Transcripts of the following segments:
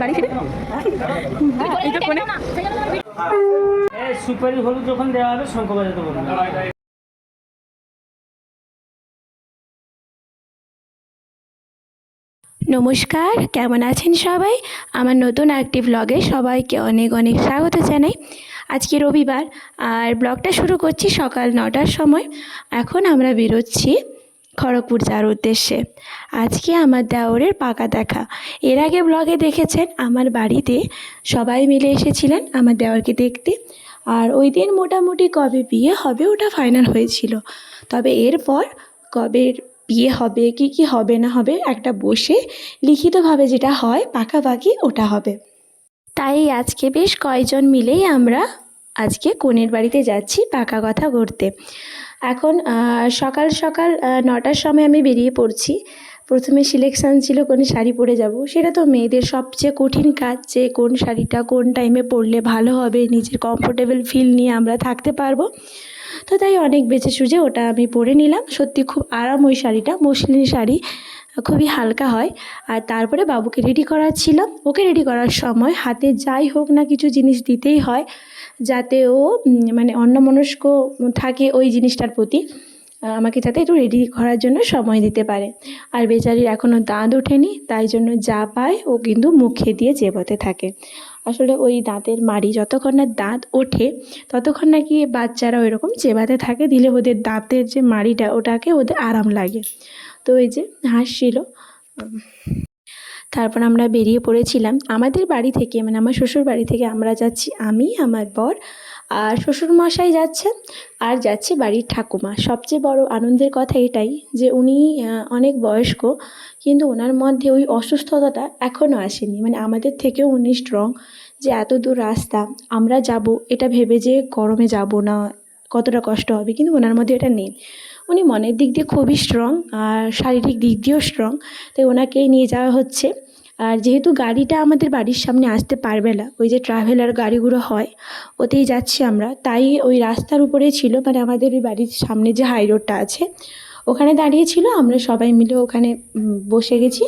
বাড়ি ফিরে এই তো সুপারি হলুদ যখন দেওয়া হবে শঙ্খ বাজাতে বলবেন নমস্কার কেমন আছেন সবাই? আমার নতুন একটি ব্লগে সবাইকে অনেক অনেক স্বাগত জানাই। আজকে রবিবার আর ব্লগটা শুরু করছি সকাল নটার সময়। এখন আমরা বেরোচ্ছি। খড়গপুর যাওয়ার উদ্দেশ্যে। আজকে আমার দেওরের পাকা দেখা। এর আগে ব্লগে দেখেছেন, আমার বাড়িতে সবাই মিলে এসেছিলেন আমার দেওরকে দেখতে। আর ওই দিন মোটামুটি কবে বিয়ে হবে ওটা ফাইনাল হয়েছিল। তবে এরপর কবে বিয়ে হবে, কি কি হবে না হবে, একটা বসে লিখিতভাবে যেটা হয়, পাকাপাকি ওটা হবে। তাই আজকে বেশ কয়জন মিলেই আমরা আজকে কনের বাড়িতে যাচ্ছি পাকা কথা করতে এখন সকাল সকাল নটার সময় আমি বেরিয়ে পড়ছি। প্রথমে সিলেকশান ছিল কোন শাড়ি পরে যাব। সেটা তো মেয়েদের সবচেয়ে কঠিন কাজ যে কোন শাড়িটা কোন টাইমে পরলে ভালো হবে, নিজের কমফোর্টেবল ফিল নিয়ে আমরা থাকতে পারব। তো তাই অনেক বেছে সুঝে ওটা আমি পরে নিলাম। সত্যি খুব আরাম ওই শাড়িটা, মসলিন শাড়ি, খুবই হালকা হয়। আর তারপরে বাবুকে রেডি করাচ্ছিলাম। ওকে রেডি করার সময় হাতে যাই হোক না কিছু জিনিস দিতেই হয়। যাতে ও মানে অন্যমনস্ক থাকে ওই জিনিসটার প্রতি আমাকে যাতে একটু রেডি করার জন্য সময় দিতে পারে। আর বেচারির এখনও দাঁত ওঠেনি, তাই জন্য যা পায় ও কিন্তু মুখে দিয়ে চেবাতে থাকে। আসলে ওই দাঁতের মাড়ি যতক্ষণ না দাঁত ওঠে, ততক্ষণ নাকি বাচ্চারা ওই রকম চেবাতে থাকে, দিলে ওদের দাঁতের যে মাড়িটা, ওটাকে ওদের আরাম লাগে। তো এই যে হাসছিল তারপর আমরা বেরিয়ে পড়েছিলাম। আমাদের বাড়ি থেকে মানে আমার শ্বশুর বাড়ি থেকে আমরা যাচ্ছি, আমি, আমার বর আর শ্বশুর মশাই যাচ্ছেন আর যাচ্ছে বাড়ির ঠাকুমা। সবচেয়ে বড় আনন্দের কথা এটাই যে উনি অনেক বয়স্ক, কিন্তু ওনার মধ্যে ওই অসুস্থতাটা এখনও আসেনি। মানে আমাদের থেকেও উনি স্ট্রং যে এত দূর রাস্তা, আমরা যাব, এটা ভেবে যে গরমে যাব না, কতটা কষ্ট হবে, কিন্তু ওনার মধ্যে এটা নেই। উনি মনের দিক দিয়ে খুবই স্ট্রং আর শারীরিক দিক দিয়েও স্ট্রং তাই ওনাকেই নিয়ে যাওয়া হচ্ছে। আর যেহেতু গাড়িটা আমাদের বাড়ির সামনে আসতে পারবে না, ওই যে ট্রাভেলার গাড়িগুলো হয়, ওতেই যাচ্ছি আমরা। তাই ওই রাস্তার উপরেই ছিল মানে আমাদের ওই বাড়ির সামনে যে হাই রোডটা আছে, ওখানে দাঁড়িয়ে ছিল, আমরা সবাই মিলে ওখানে বসে গেছি,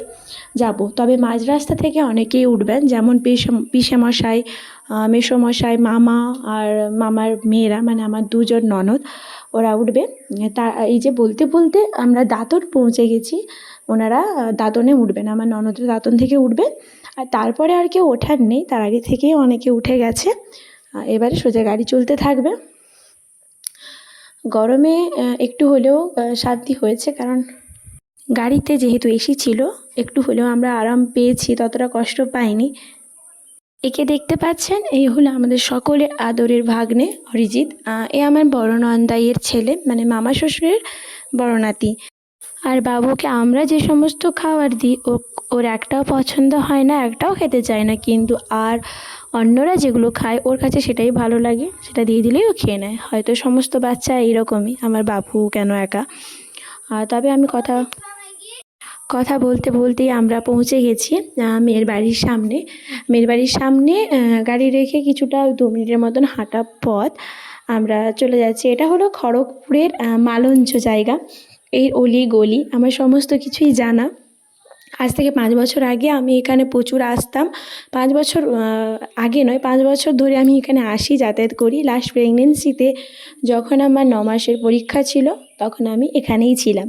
যাব। তবে মাঝ রাস্তা থেকে অনেকেই উঠবেন, যেমন পিসে, পিসেমশাই মেসোমশাই, মামা আর মামার মেয়েরা মানে আমার দুজন ননদ, ওরা উঠবে। তা, এই যে বলতে বলতে আমরা দাঁতর পৌঁছে গেছি। ওনারা দাঁতনে উঠবেন, আমার ননদের দাঁতন থেকে উঠবে। আর তারপরে আর কেউ ওঠার নেই, তার আগে থেকেই অনেকে উঠে গেছে। এবারে সোজা গাড়ি চলতে থাকবে। গরমে একটু হলেও শান্তি হয়েছে, কারণ গাড়িতে যেহেতু এসি ছিল, একটু হলেও আমরা আরাম পেয়েছি, ততটা কষ্ট পাইনি। একে দেখতে পাচ্ছেন, এই হলো আমাদের সকলের আদরের ভাগ্নে অরিজিৎ। এ আমার বড় নন্দাইয়ের ছেলে মানে মামা শ্বশুরের বড় নাতি। আর বাবুকে আমরা যে সমস্ত খাবার দিই, ও, ওর একটাও পছন্দ হয় না, একটাও খেতে চায় না, কিন্তু আর অন্যরা যেগুলো খায়, ওর কাছে সেটাই ভালো লাগে, সেটা দিয়ে দিলেই ও খেয়ে নেয়। হয়তো সমস্ত বাচ্চা এইরকমই, আমার বাবু কেন একা? তবে আমি কথা কথা বলতে বলতেই আমরা পৌঁছে গেছি মেয়ের বাড়ির সামনে। মেয়ের বাড়ির সামনে গাড়ি রেখে কিছুটা দু মিনিটের মতন হাঁটা পথ আমরা চলে যাচ্ছি। এটা হলো খড়গপুরের মালঞ্চ জায়গা। এই অলি গলি, আমার সমস্ত কিছুই জানা। আজ থেকে পাঁচ বছর আগে আমি এখানে প্রচুর আসতাম। পাঁচ বছর আগে নয়, পাঁচ বছর ধরে আমি এখানে আসি, যাতায়াত করি। লাস্ট প্রেগনেন্সিতে যখন আমার ন মাসের পরীক্ষা ছিল, তখন আমি এখানেই ছিলাম।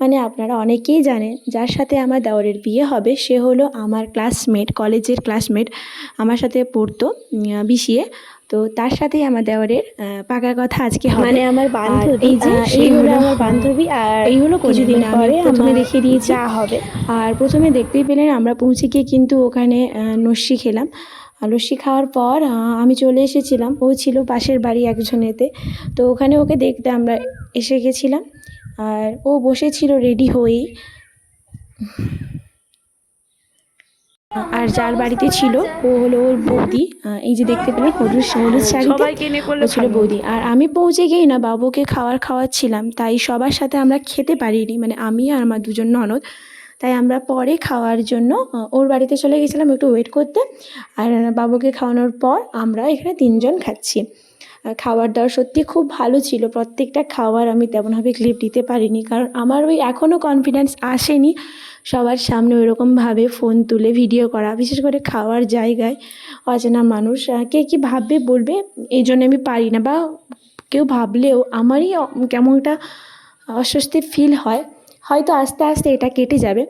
মানে আপনারা অনেকেই জানেন, যার সাথে আমার দেওরের বিয়ে হবে, সে হলো আমার ক্লাসমেট কলেজের ক্লাসমেট আমার সাথে পড়তো বিসিএ তো তার সাথেই আমার দেওরের আহ, পাকা কথা আজকে মানে আমার বান্ধবী এই হলো আমার বান্ধবী আর এই হলো কিছুদিন পরে প্রথমে আমার দেখিয়ে দিয়েছি। যা হবে। আর প্রথমে দেখতেই পেলেন আমরা পৌঁছে গিয়ে কিন্তু ওখানে লস্যি খেলাম। আর লস্যি খাওয়ার পর আমি চলে এসেছিলাম। ও ছিল পাশের বাড়ি একজনেতে। তো ওখানে ওকে দেখতে আমরা এসে গেছিলাম। আর ও বসেছিল রেডি হয়েই। আর যার বাড়িতে ছিল ও হলো ওর বৌদি। এই যে দেখতে পেলেন হলুদ হলুদ শাড়িতে ছিল বৌদি। আর আমি পৌঁছে গিয়ে না বাবুকে খাওয়ার খাওয়াচ্ছিলাম। তাই সবার সাথে আমরা খেতে পারিনি মানে আমি আর আমার দুজন ননদ। তাই আমরা পরে খাওয়ার জন্য ওর বাড়িতে চলে গেছিলাম একটু ওয়েট করতে। আর বাবুকে খাওয়ানোর পর আমরা এখানে তিনজন খাচ্ছি। আর খাবার দাবার সত্যি খুব ভালো ছিল। প্রত্যেকটা খাবার আমি তেমনভাবে ক্লিপ দিতে পারিনি। কারণ আমার ওই এখনও কনফিডেন্স আসেনি। সবার সামনে ওইরকমভাবে ফোন তুলে ভিডিও করা, বিশেষ করে খাওয়ার জায়গায় অচেনা মানুষ কে কী ভাববে বলবে? এই জন্য আমি পারি না বা কেউ ভাবলেও আমারই কেমন একটা অস্বস্তি ফিল হয়। হয়তো আস্তে আস্তে এটা কেটে যাবে।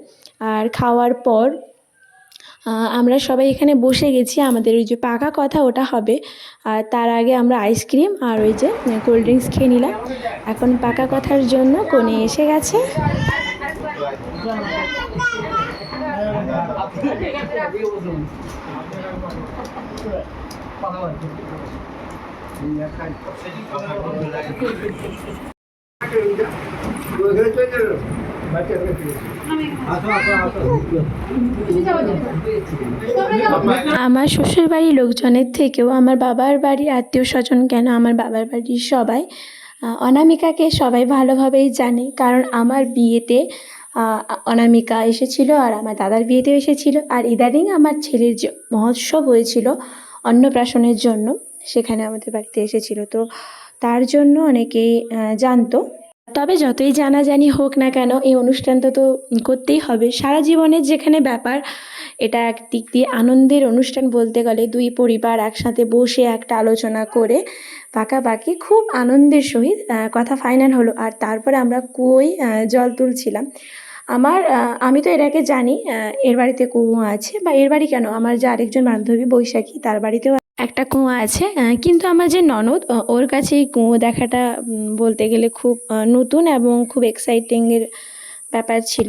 আর খাওয়ার পর আমরা সবাই এখানে বসে গেছি। আমাদের ওই যে পাকা কথা ওটা হবে। আর তার আগে আমরা আইসক্রিম আর ওই যে কোল্ড ড্রিঙ্কস খেয়ে নিলাম। এখন পাকা কথার জন্য কোণে এসে গেছে। আমার শ্বশুরবাড়ির লোকজনের থেকেও আমার বাবার বাড়ির আত্মীয় স্বজন কেন আমার বাবার বাড়ির সবাই অনামিকাকে সবাই ভালোভাবেই জানে। কারণ আমার বিয়েতে অনামিকা এসেছিল আর আমার দাদার বিয়েতেও এসেছিল। আর ইদানিং আমার ছেলের যে মহোৎসব হয়েছিল অন্নপ্রাশনের জন্য। সেখানে আমাদের বাড়িতে এসেছিল। তো তার জন্য অনেকেই জানতো। তবে যতই জানাজানি হোক না কেন, এই অনুষ্ঠানটা তো করতেই হবে। সারা জীবনের যেখানে ব্যাপার, এটা এক দিক দিয়ে আনন্দের অনুষ্ঠান বলতে গেলে দুই পরিবার একসাথে বসে একটা আলোচনা করে পাকাপাকি খুব আনন্দের সহিত কথা ফাইনাল হলো। আর তারপরে আমরা কুয়োয় জল তুলছিলাম। আমার আমি তো আগে জানি এর বাড়িতে কুয়ো আছে, বা এর বাড়ি কেন? আমার যে আরেকজন বান্ধবী বৈশাখী, তার বাড়িতেও একটা কুয়ো আছে কিন্তু আমার যে ননদ ওর কাছে এই কুয়ো দেখাটা বলতে গেলে খুব নতুন এবং খুব এক্সাইটিংয়ের ব্যাপার ছিল।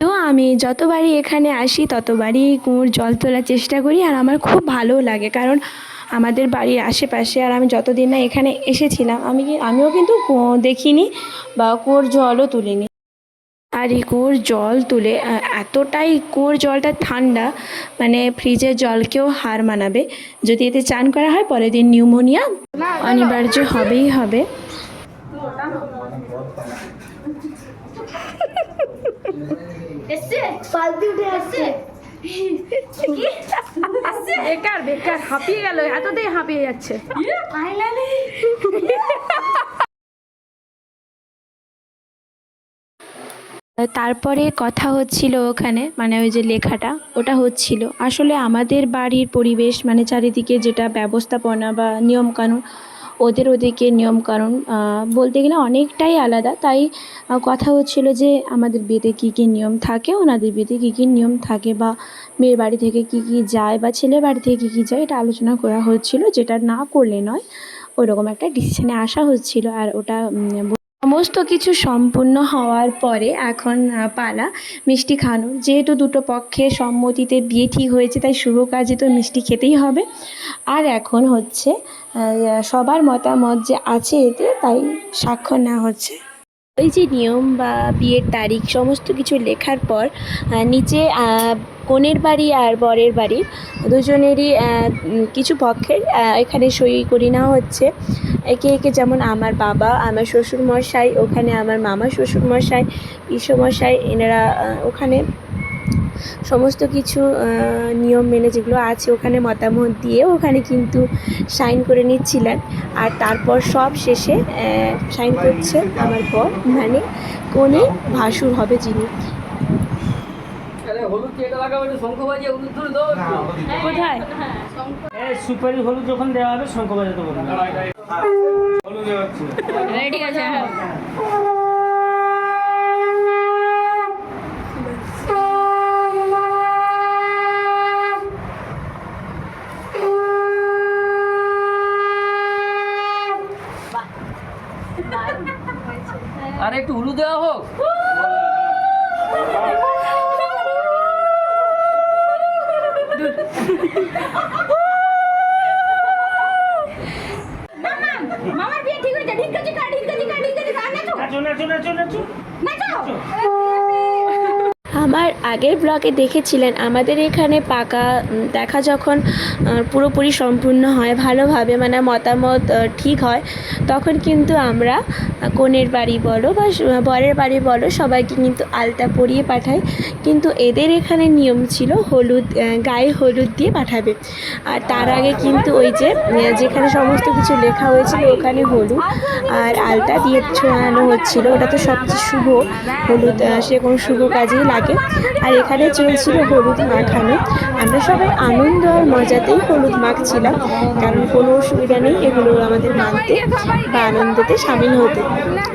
তো আমি যতবারই এখানে আসি, ততবারই কুয়োর জল তোলার চেষ্টা করি, আর আমার খুব ভালো লাগে, কারণ আমাদের বাড়ির আশেপাশে, আর আমি যতদিন না এখানে এসেছিলাম, আমি আমিও কিন্তু কুয়ো দেখিনি, বা কুয়োর জলও তুলিনি। আর এই কুয়োর জল তুলে এতটাই কুয়োর জলটা ঠান্ডা মানে ফ্রিজের জলকেও হার মানাবে। যদি এতে চান করা হয় পরের দিন নিউমোনিয়া অনিবার্য হবেই হবে। বেকার বেকার হাঁপিয়ে গেল এতটাই হাঁপিয়ে যাচ্ছে। তারপরে কথা হচ্ছিল ওখানে মানে ওই যে লেখাটা, ওটা হচ্ছিল। আসলে আমাদের বাড়ির পরিবেশ মানে চারিদিকে যেটা ব্যবস্থাপনা বা নিয়মকানুন, ওদের ওদিকে নিয়মকানুন বলতে গেলে অনেকটাই আলাদা। তাই কথা হচ্ছিল যে আমাদের বিয়েতে কী কী নিয়ম থাকে, ওনাদের বিয়েতে কী কী নিয়ম থাকে, বা মেয়ের বাড়ি থেকে কী কী যায়, বা ছেলের বাড়ি থেকে কী কী যায়, এটা আলোচনা করা হচ্ছিল। যেটা না করলে নয় ওরকম একটা ডিসিশনে আসা হচ্ছিল, আর ওটা সমস্ত কিছু সম্পূর্ণ হওয়ার পরে এখন পালা, মিষ্টি খানো যেহেতু দুটো পক্ষের সম্মতিতে বিয়ে ঠিক হয়েছে, তাই শুভ কাজে তো মিষ্টি খেতেই হবে। আর এখন হচ্ছে সবার মতামত যে আছে এতে, তাই স্বাক্ষর নেওয়া হচ্ছে। ওই যে নিয়ম বা বিয়ের তারিখ সমস্ত কিছু লেখার পর নিচে কনের বাড়ি আর বরের বাড়ি দুজনেরই কিছু পক্ষের এখানে সই করি না হচ্ছে। একে একে যেমন আমার বাবা, আমার শ্বশুরমশাই, ওখানে আমার মামা শ্বশুরমশাই মশাই এনারা ওখানে সমস্ত কিছু নিয়ম মেনে যেগুলো আছে ওখানে মতামত দিয়ে ওখানে কিন্তু সাইন করে নিচ্ছিলেন। আর তারপর সব শেষে সাইন করছে আমার পর মানে কোনে ভাসুর হবে যিনি। হলুদ যেটা লাগাবো? শঙ্খ বাজিয়ে হলুদ তুলে দাও কোথায়? সুপারি হলুদ যখন দেওয়া হবে শঙ্খ বাজাতে বলবে। ঠিক আছে হ্যাঁ আর একটু হলুদ দেওয়া হোক। মামার বিয়ে ঠিক হয়েছে। ঢিকা ঢিকা ঢিকা ঢিকা ঢিকা নাচো নাচো নাচো। নাচো। নাচো। আমার আগের ব্লগে দেখেছিলেন, আমাদের এখানে পাকা দেখা যখন পুরোপুরি সম্পূর্ণ হয়, ভালোভাবে মানে মতামত ঠিক হয়, তখন কিন্তু আমরা কনের বাড়ি বলো বা বরের বাড়ি বলো, সবাইকে কিন্তু আলতা পরিয়ে পাঠাই। কিন্তু এদের এখানে নিয়ম ছিল হলুদ গায়ে হলুদ দিয়ে পাঠাবে। আর তার আগে কিন্তু ওই যে যেখানে সমস্ত কিছু লেখা হয়েছিল, ওখানে হলুদ আর আলতা দিয়ে ছোঁয়ানো হচ্ছিল। ওটা তো সবচেয়ে শুভ, হলুদ সে কোনো শুভ কাজেই লাগে আর এখানে চলছিল হলুদ মাখানো। আমরা সবাই আনন্দ আর মজাতেই হলুদ মাখছিলাম, কারণ কোনো অসুবিধা নেই, এগুলো আমাদের মানতে বা আনন্দতে সামিল হতে।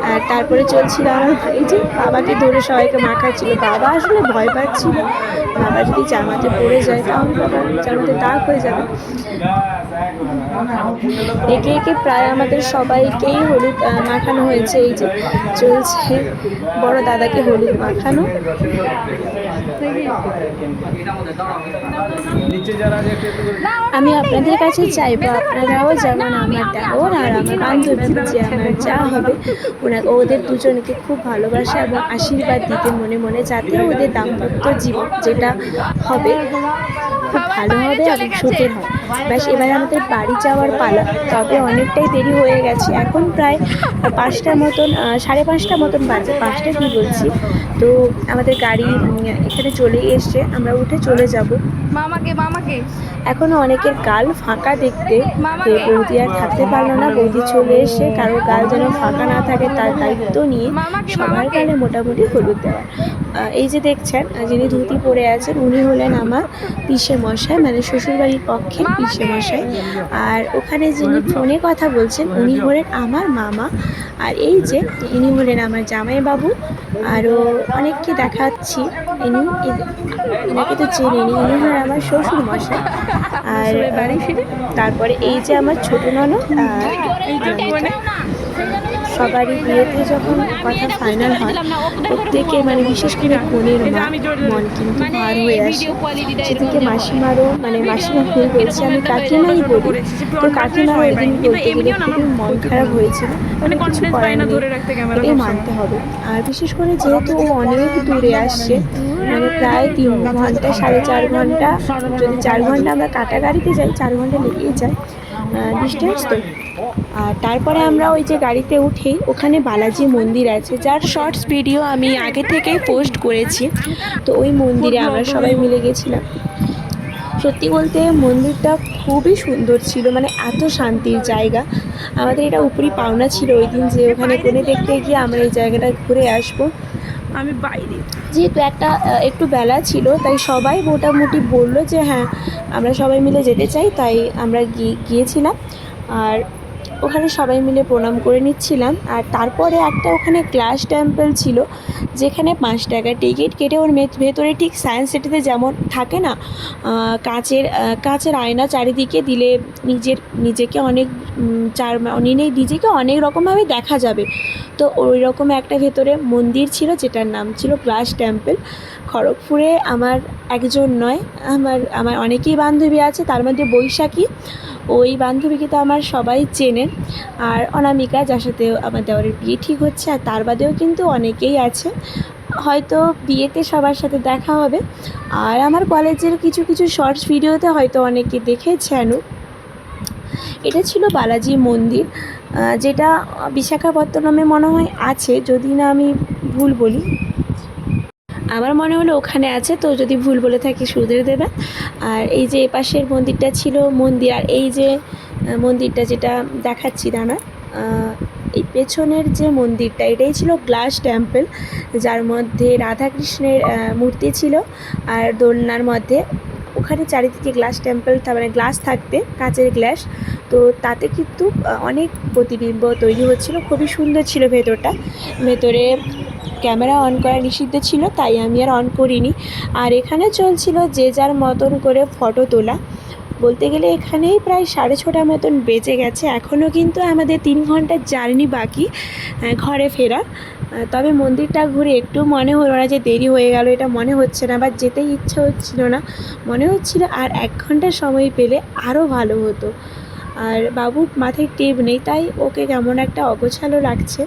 আর তারপরে চলছিল আমার এই যে বাবাকে ধরে সবাইকে মাখাচ্ছিল। বাবা আসলে ভয় পাচ্ছিল, বাবা যদি জামাতে পড়ে যায় তাহলে বাবা জামাতে দাগ হয়ে যাবে। একে একে প্রায় আমাদের সবাইকেই হলুদ মাখানো হয়েছে। এই যে চলছে, বড় দাদাকে হলুদ মাখানো। আমি আপনাদের কাছে চাইব, আপনারাও যেমন আমার দেওর আর আমার বান্ধবী যে আমার যা হবে ওনাকে ওদের দুজনকে খুব ভালোবাসা এবং আশীর্বাদ দিতে মনে মনে যাতে ওদের দাম্পত্য জীবন যেটা হবে খুব ভালো হবে এবং সুখের হয়। ব্যাস এবার আমাদের বাড়ি যাওয়ার পালা। তবে অনেকটাই দেরি হয়ে গেছে। এখন প্রায় পাঁচটার মতন সাড়ে পাঁচটা মতন বাজে। পাঁচটা কি বলছি? তো আমাদের গাড়ি এখানে চলে এসছে। আমরা উঠে চলে যাব। মামাকে মামাকে। এখনও অনেকের গাল ফাঁকা দেখতে বৌদি আর থাকতে পারল না। বৌদি চলে এসে কারও গাল যেন ফাঁকা না থাকে তার দায়িত্ব নিয়ে সবার গালে মোটামুটি হলুদ দেওয়া। এই যে দেখছেন যিনি ধুতি পরে আছেন উনি হলেন আমার পিসে মশাই মানে শ্বশুরবাড়ির পক্ষে পিসে মশাই। আর ওখানে যিনি ফোনে কথা বলছেন উনি হলেন আমার মামা। আর এই যে ইনি হলেন আমার জামাইবাবু। আরও অনেককে দেখাচ্ছি। ইনি এনাকে তো চেনেনি ইনি হলেন আমার শ্বশুর মশাই। আর তারপরে এই যে আমার ছোট ননদ আর। সবারই বিয়েতে যখন কথা ফাইনাল হয়, প্রত্যেকে মানে বিশেষ করে কনের মা, মন কিন্তু ভার হয়ে আসে। সেদিকে মাসিমারও মানে মাসিমা ভুল বলছে আমি কাকিমাই বলি। তো কাকিমা ওই বলতে গেলে খুবই মন খারাপ হয়েছিল। মানে কিছু করার নেই মানতে হবে। আর বিশেষ করে যেহেতু অনেক দূরে আসছে মানে প্রায় তিন ঘণ্টা, সাড়ে চার ঘণ্টা, যদি চার ঘণ্টা আমরা কাটা গাড়িতে যাই, চার ঘণ্টা লেগেই যায় ডিস্টেন্স তো। আর তারপরে আমরা ওই যে গাড়িতে উঠেই ওখানে বালাজি মন্দির আছে, যার শর্টস ভিডিও আমি আগে থেকেই পোস্ট করেছি। তো ওই মন্দিরে আমরা সবাই মিলে গেছিলাম। সত্যি বলতে মন্দিরটা খুবই সুন্দর ছিল মানে এত শান্তির জায়গা। আমাদের এটা উপরই পাওনা ছিল ওই দিন যে ওখানে কোণে দেখতে গিয়ে আমরা এই জায়গাটা ঘুরে আসব। আমি বাইরে। যেহেতু একটা একটু বেলা ছিল, তাই সবাই মোটামুটি বলল যে হ্যাঁ আমরা সবাই মিলে যেতে চাই, তাই আমরা গিয়ে, গিয়েছিলাম। আর ওখানে সবাই মিলে প্রণাম করে নিচ্ছিলাম। আর তারপরে একটা ওখানে ক্লাস টেম্পল ছিল, যেখানে পাঁচ টাকা টিকিট কেটে ওর ভেতরে ঠিক সায়েন্স সিটিতে যেমন থাকে না কাঁচের কাচের আয়না চারিদিকে দিলে নিজের, নিজেকে অনেক চার নিয়ে নিজেকে অনেক রকমভাবে দেখা যাবে। তো ওই রকম একটা ভেতরে মন্দির ছিল, যেটার নাম ছিল ক্লাস টেম্পল। খড়গপুরে আমার একজন নয়, আমার আমার অনেকেই বান্ধবী আছে, তার মধ্যে বৈশাখী। ওই বান্ধবীকে তো আমার সবাই চেনে। আর অনামিকা, যার সাথে আমার দেওয়ারের বিয়ে ঠিক হচ্ছে, আর তার বাদেও কিন্তু অনেকেই আছে। হয়তো বিয়েতে সবার সাথে দেখা হবে। আর আমার কলেজের কিছু কিছু শর্টস ভিডিওতে হয়তো অনেকে দেখেছেনও এটা ছিল বালাজি মন্দির যেটা বিশাখাপত্তনমে মনে হয় আছে। যদি না আমি ভুল বলি। আমার মনে হলো ওখানে আছে, তো যদি ভুল বলে থাকি শুধরে দেবে। আর এই যে এপাশের মন্দিরটা ছিল মন্দির, আর এই যে মন্দিরটা যেটা দেখাচ্ছি দানা এই পেছনের যে মন্দিরটা, এটাই ছিল গ্লাস টেম্পল, যার মধ্যে রাধাকৃষ্ণের মূর্তি ছিল, আর দোলনার মধ্যে। ওখানে চারিদিকে গ্লাস টেম্পল মানে গ্লাস থাকতে কাঁচের গ্লাস। তো তাতে কিন্তু অনেক প্রতিবিম্ব তৈরি হচ্ছিল, খুবই সুন্দর ছিল ভেতরটা। ভেতরে ক্যামেরা অন করা নিষিদ্ধ ছিল তাই আমি আর অন করিনি। আর এখানে চলছিল যে যার মতন করে ফটো তোলা। বলতে গেলে এখানেই প্রায় সাড়ে ছটার মতন বেজে গেছে। এখনও কিন্তু আমাদের তিন ঘণ্টার জার্নি বাকি ঘরে আহ, তবে মন্দিরটা ঘুরে একটু মনে হলো না যে দেরি হয়ে গেল এটা মনে হচ্ছে না বা যেতেই ইচ্ছে হচ্ছিল না। মনে হচ্ছিল আর এক ঘণ্টা সময় পেলে আরও ভালো হতো। আর বাবুর মাথায় টেপ নেই, তাই ওকে কেমন একটা অগোছালো লাগছে।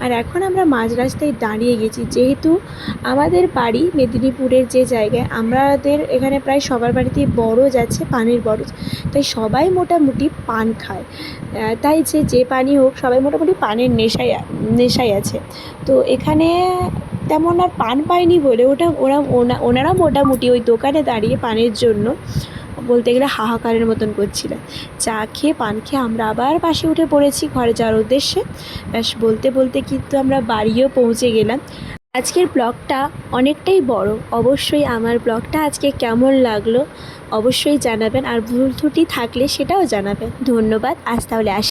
আর এখন আমরা মাঝ রাস্তায় দাঁড়িয়ে গেছি, যেহেতু আমাদের বাড়ি মেদিনীপুরের যে জায়গায়, আমাদের এখানে প্রায় সবার বাড়িতেই বরজ আছে, পানের বরজ। তাই সবাই মোটামুটি পান খায়। তাই যে যে পানি হোক, সবাই মোটামুটি পানের নেশায় নেশায় আছে। তো এখানে তেমন আর পান পায়নি বলে ওটা, ওরা, ওনা- ওনারা মোটামুটি ওই দোকানে দাঁড়িয়ে পানের জন্য বলতে গেলে হাহাকারের মতন করছিলেন। চা খেয়ে, পান খেয়ে আমরা আবার পাশে উঠে পড়েছি ঘরে যাওয়ার উদ্দেশ্যে। ব্যাস, বলতে বলতে কিন্তু আমরা বাড়িও পৌঁছে গেলাম। আজকের ব্লগটা অনেকটাই বড়। অবশ্যই আমার ব্লগটা আজকে কেমন লাগল অবশ্যই জানাবেন। আর ভুল ত্রুটি থাকলে সেটাও জানাবেন। ধন্যবাদ। আজ তাহলে আসি